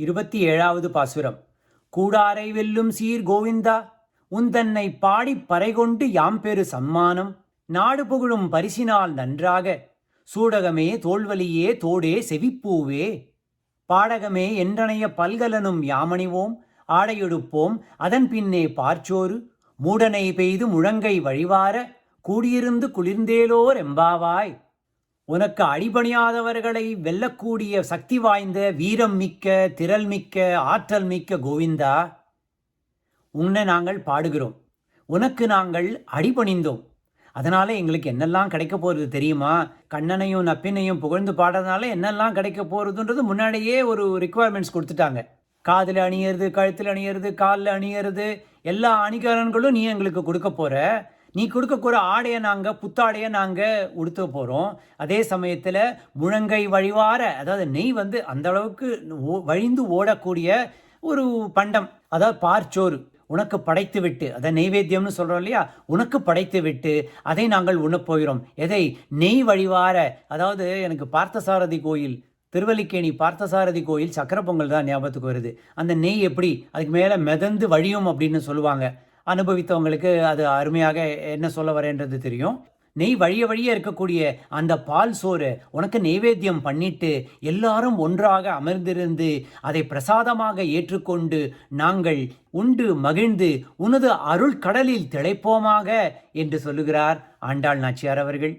இருபத்தி ஏழாவது பாசுரம். கூடாரை வெல்லும் சீர் கோவிந்தா உந்தன்னை பாடிப் பறைகொண்டு யாம் பெரு சம்மானம். நாடு புகழும் பரிசினால் நன்றாக சூடகமே தோல்வலியே தோடே செவிப்பூவே. பாடகமே என்றனைய பல்கலனும் யாமணிவோம் ஆடையெடுப்போம் அதன் பின்னே பார்ச்சோறு. மூடனை பெய்து முழங்கை வழிவார கூடியிருந்து குளிர்ந்தேலோர் எம்பாவாய். உனக்கு அடிபணியாதவர்களை வெல்லக்கூடிய சக்தி வாய்ந்த வீரம் மிக்க திரள் மிக்க ஆற்றல் மிக்க கோவிந்தா உன்னை நாங்கள் பாடுகிறோம். உனக்கு நாங்கள் அடிபணிந்தோம். அதனால எங்களுக்கு என்னெல்லாம் கிடைக்க போகிறது தெரியுமா? கண்ணனையும் நப்பினையும் புகழ்ந்து பாடுறதுனால என்னெல்லாம் கிடைக்க போகிறதுன்றது முன்னாடியே ஒரு ரிக்குவயர்மெண்ட்ஸ் கொடுத்துட்டாங்க. காதில் அணியிறது கழுத்தில் அணியிறது காலில் அணியிறது எல்லா அணிகரன்களும் நீ எங்களுக்கு கொடுக்க போகிற நீ கொடுக்கக்கூட ஆடையை நாங்கள் புத்தாடையை நாங்கள் உடுத்த போகிறோம் அதே சமயத்தில் முழங்கை வழிவார அதாவது நெய் வந்து அந்த அளவுக்கு ஓ- வழிந்து ஓடக்கூடிய ஒரு பண்டம். அதாவது பார்ச்சோறு. உனக்கு படைத்து விட்டு அதை நெய்வேத்தியம்னு சொல்கிறோம் இல்லையா? உனக்கு படைத்து விட்டு அதை நாங்கள் உண்ணப் போகிறோம். எதை? நெய் வழிவார. அதாவது எனக்கு பார்த்தசாரதி கோயில் திருவல்லிக்கேணி பார்த்தசாரதி கோயில் சக்கரை பொங்கல் தான் ஞாபகத்துக்கு வருது. அந்த நெய் எப்படி? அதுக்கு மேலே மிதந்து வழியும் அப்படின்னு சொல்லுவாங்க. அனுபவித்தவங்களுக்கு அது அருமையாக என்ன சொல்ல வரேன்றது தெரியும். நெய் வழிய வழிய இருக்கக்கூடிய அந்த பால் சோறு உனக்கு நெய்வேத்தியம் பண்ணிட்டு எல்லாரும் ஒன்றாக அமர்ந்திருந்து அதை பிரசாதமாக ஏற்றுக்கொண்டு நாங்கள் உண்டு மகிழ்ந்து உனது அருள் கடலில் திளைப்போமாக என்று சொல்லுகிறார் ஆண்டாள் நாச்சியார் அவர்கள்.